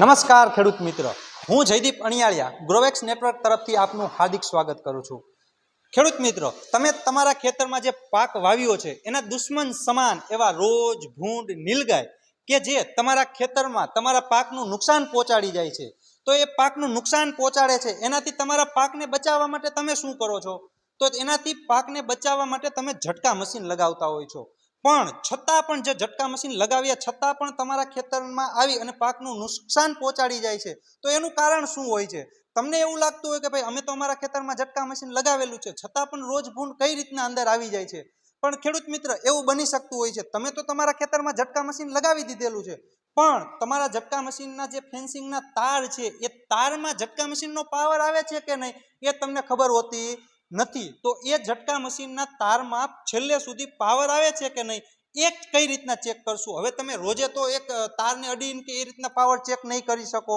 નમસ્કાર ખેડૂત મિત્ર. હું જયદીપ અણિયાળિયા ગ્રોવેક્સ નેટવર્ક તરફથી આપનું હાર્દિક સ્વાગત કરું છું. ખેડૂત મિત્રો, તમે તમારા ખેતરમાં જે પાક વાવ્યો છે, એના દુશ્મન સમાન એવા રોજ ભૂંડ નીલગાય કે જે તમારા ખેતરમાં તમારા પાકનું નુકસાન પહોંચાડી જાય છે. તો એ પાકનું નુકસાન પહોંચાડે છે, એનાથી તમારા પાકને બચાવવા માટે તમે શું કરો છો? તો એનાથી પાકને બચાવવા માટે તમે ઝટકા મશીન લગાવતા હોય છો. પણ છતાં પણ જે ઝટકા મશીન લગાવ્યા છતાં પણ તમારા ખેતરમાં આવી અને પાકનું નુકસાન પહોંચાડી જાય છે. તો એનું કારણ શું હોય છે? તમને એવું લાગતું હોય કે ભાઈ, અમે તો અમારા ખેતરમાં ઝટકા મશીન લગાવેલું છે, છતાં પણ રોજ ભૂંડ કઈ રીતના અંદર આવી જાય છે? પણ ખેડૂત મિત્ર, એવું બની શકતું હોય છે. તમે તો તમારા ખેતરમાં ઝટકા મશીન લગાવી દીધેલું છે. પણ તમારા ઝટકા મશીનના જે ફેન્સિંગના તાર છે, એ તારમાં ઝટકા મશીનનો પાવર આવે છે કે નહીં, એ તમને ખબર હોતી? નથી. તો એ ઝટકા મશીનના તારમાં છેલ્લે સુધી પાવર આવે છે કે નહીં, એ કઈ રીતના ચેક કરશું? હવે તમે રોજે તો એક તારને અડીને કે એ રીતના પાવર ચેક નહીં કરી શકો.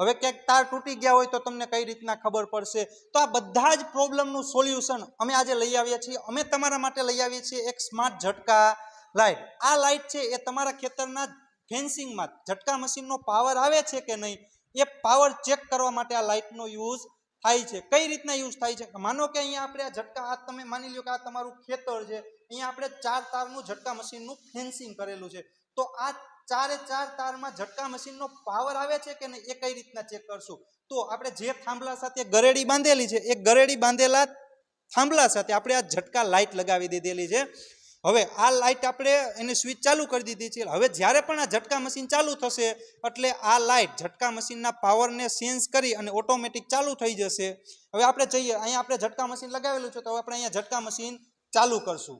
હવે ક્યાંક તાર તૂટી ગયા હોય તો તમને કઈ રીતના ખબર પડશે? તો આ બધા જ પ્રોબ્લેમનું સોલ્યુશન અમે આજે લઈ આવ્યા છીએ. અમે તમારા માટે લઈ આવીએ છીએ એક સ્માર્ટ ઝટકા લાઇટ આ લાઇટ છે એ તમારા ખેતરના ફેન્સિંગમાં ઝટકા મશીનનો પાવર આવે છે કે નહીં, એ પાવર ચેક કરવા માટે આ લાઇટનો યુઝ થાય છે, કઈ રીતના યુઝ થાય છે? માનો કે અહીંયા આપણે આ ઝટકા, આ તમે માની લ્યો કે આ તમારું ખેતર છે, અહીંયા આપણે ચાર તારનું ઝટકા મશીનનું ફેન્સિંગ કરેલું છે. તો આ ચારે ચાર તારમાં ઝટકા મશીનનો પાવર આવે છે કે નહીં એ કઈ રીતના ચેક કરશું? તો આપણે જે થાંભલા સાથે ગરેડી બાંધેલી છે, એ ગરેડી બાંધેલા થાંભલા સાથે આપણે આ ઝટકા લાઇટ લગાવી દીધેલી છે. હવે આ લાઇટ આપણે એની સ્વિચ ચાલુ કરી દીધી છે. હવે જ્યારે પણ આ ઝટકા મશીન ચાલુ થશે, એટલે આ લાઇટ ઝટકા મશીનના પાવરને સેન્સ કરી અને ઓટોમેટિક ચાલુ થઈ જશે. હવે આપણે જઈએ, અહીંયા આપણે ઝટકા મશીન લગાવેલું છે, તો હવે આપણે અહીંયા ઝટકા મશીન ચાલુ કરશું.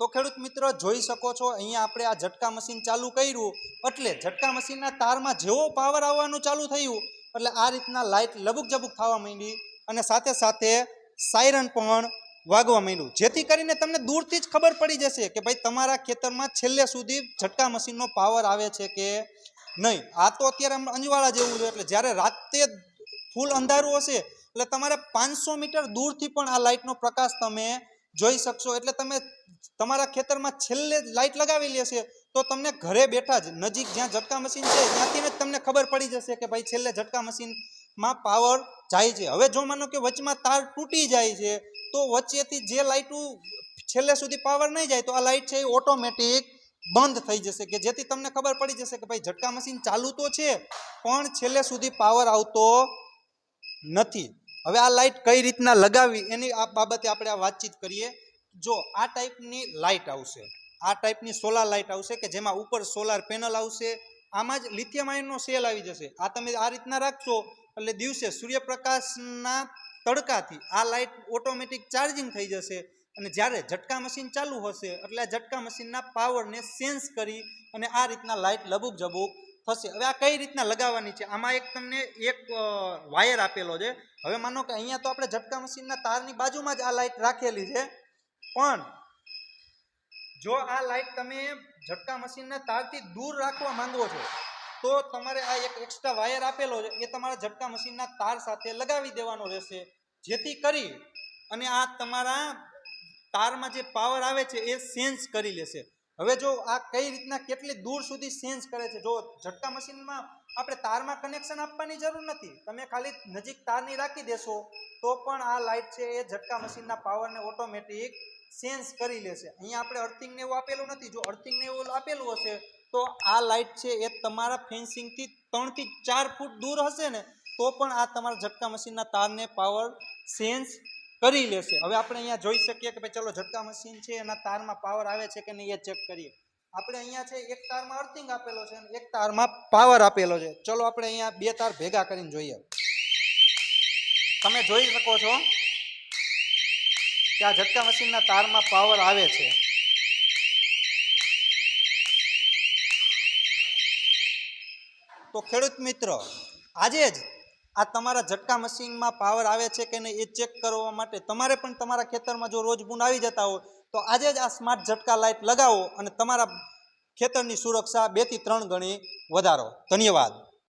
તો ખેડૂત મિત્રો, જોઈ શકો છો, અહીંયા આપણે આ ઝટકા મશીન ચાલુ કર્યું, એટલે ઝટકા મશીનના તારમાં જેવો પાવર આવવાનું ચાલુ થયું, એટલે આ રીતના લાઇટ લબુક જબુક થવા માંડી, અને સાથે સાથે સાયરન પણ વાગવા માંડ્યું. જેથી કરીને તમને દૂરથી જ ખબર પડી જશે કે ભાઈ તમારા ખેતરમાં છેલ્લે સુધી ઝટકા મશીનનો પાવર આવે છે કે નહીં. આ તો અત્યારે અંજવાળા જેવું છે, એટલે જ્યારે રાતે ફૂલ અંધારું હશે, એટલે તમારે પાંચસો મીટર દૂરથી પણ આ લાઇટનો પ્રકાશ તમે જોઈ શકશો. એટલે તમે તમારા ખેતરમાં છેલ્લે લાઇટ લગાવી લેશે, તો તમને ઘરે બેઠા જ નજીક જ્યાં ઝટકા મશીન છે ત્યાંથી જ તમને ખબર પડી જશે કે ભાઈ છેલ્લે ઝટકા મશીનમાં પાવર જાય છે. હવે જો માનો કે વચમાં તાર તૂટી જાય છે, તો વચ્ચેથી જે લાઇટું છેલ્લે સુધી પાવર નહીં જાય, તો આ લાઇટ છે એ ઓટોમેટિક બંધ થઈ જશે કે જેથી તમને ખબર પડી જશે કે ભાઈ ઝટકા મશીન ચાલુ તો છે, પણ છેલ્લે સુધી પાવર આવતો નથી. હવે આ લાઇટ કઈ રીતના લગાવવી એની આ બાબતે આપણે આ વાતચીત કરીએ. જો આ ટાઈપની લાઇટ આવશે, આ ટાઈપની સોલાર લાઇટ આવશે કે જેમાં ઉપર સોલાર પેનલ આવશે આમાં જ લિથિયમ આયનનો સેલ આવી જશે. આ તમે આ રીતના રાખશો, એટલે દિવસે સૂર્યપ્રકાશના તડકાથી આ લાઇટ ઓટોમેટિક ચાર્જિંગ થઈ જશે અને જ્યારે ઝટકા મશીન ચાલુ હશે, એટલે આ ઝટકા મશીનના પાવરને સેન્સ કરી અને આ રીતના લાઇટ લબુક જબુક થશે. હવે આ કઈ રીતના લગાવવાની છે? આમાં એક તમને એક વાયર આપેલો છે. હવે માનો કે અહીંયા તો આપણે ઝટકા મશીનના તારની બાજુમાં જ આ લાઇટ રાખેલી છે. પણ જો આ લાઇટ તમે ઝટકા મશીનના તારથી દૂર રાખવા માંગો છો, તો તમારે આ એક એક્સ્ટ્રા વાયર આપેલો છે, એ તમારા ઝટકા મશીનના તાર સાથે લગાવી દેવાનો રહેશે. જેથી કરી અને આ તમારા તારમાં જે પાવર આવે છે, એ સેન્સ કરી લેશે. હવે જો આ કઈ રીતના કેટલી દૂર સુધી સેન્સ કરે છે, જો ઝટકા મશીનમાં આપણે તારમાં કનેક્શન આપવાની જરૂર નથી, તમે ખાલી નજીક તારની રાખી દેશો, તો પણ આ લાઇટ છે એ ઝટકા મશીનના પાવરને ઓટોમેટિક સેન્સ કરી લેશે અહીંયા આપણે અર્થિંગ ને એવું આપેલું નથી. જો અર્થિંગ ને એવું આપેલું હશે, તો આ લાઇટ છે એ તમારા ફેન્સિંગથી ત્રણથી ચાર ફૂટ દૂર હશે ને, તો પણ આ તમારા ઝટકા મશીનના તારને પાવર સેન્સ કરી લેશે હવે આપણે અહીંયા જોઈ શકીએ કે ભાઈ ચલો ઝટકા મશીન છે, એના તારમાં પાવર આવે છે કે નહીં એ ચેક કરીએ. આપણે અહીંયા છે એક તારમાં અર્થિંગ આપેલો છે એક તારમાં પાવર આપેલો છે. ચલો આપણે અહીંયા બે તાર ભેગા કરીને જોઈએ. તમે જોઈ શકો છો કે આ ઝટકા મશીનના તારમાં પાવર આવે છે. તો ખેડૂત મિત્ર, આજે જ આ તમારા ઝટકા મશીનમાં પાવર આવે છે કે નહીં એ ચેક કરવા માટે તમારે પણ તમારા ખેતરમાં જો રોજ બૂંદ આવી જતા હોય, તો આજે જ આ સ્માર્ટ ઝટકા લાઇટ લગાવો અને તમારા ખેતરની સુરક્ષા બેથી ત્રણ ગણી વધારો. ધન્યવાદ.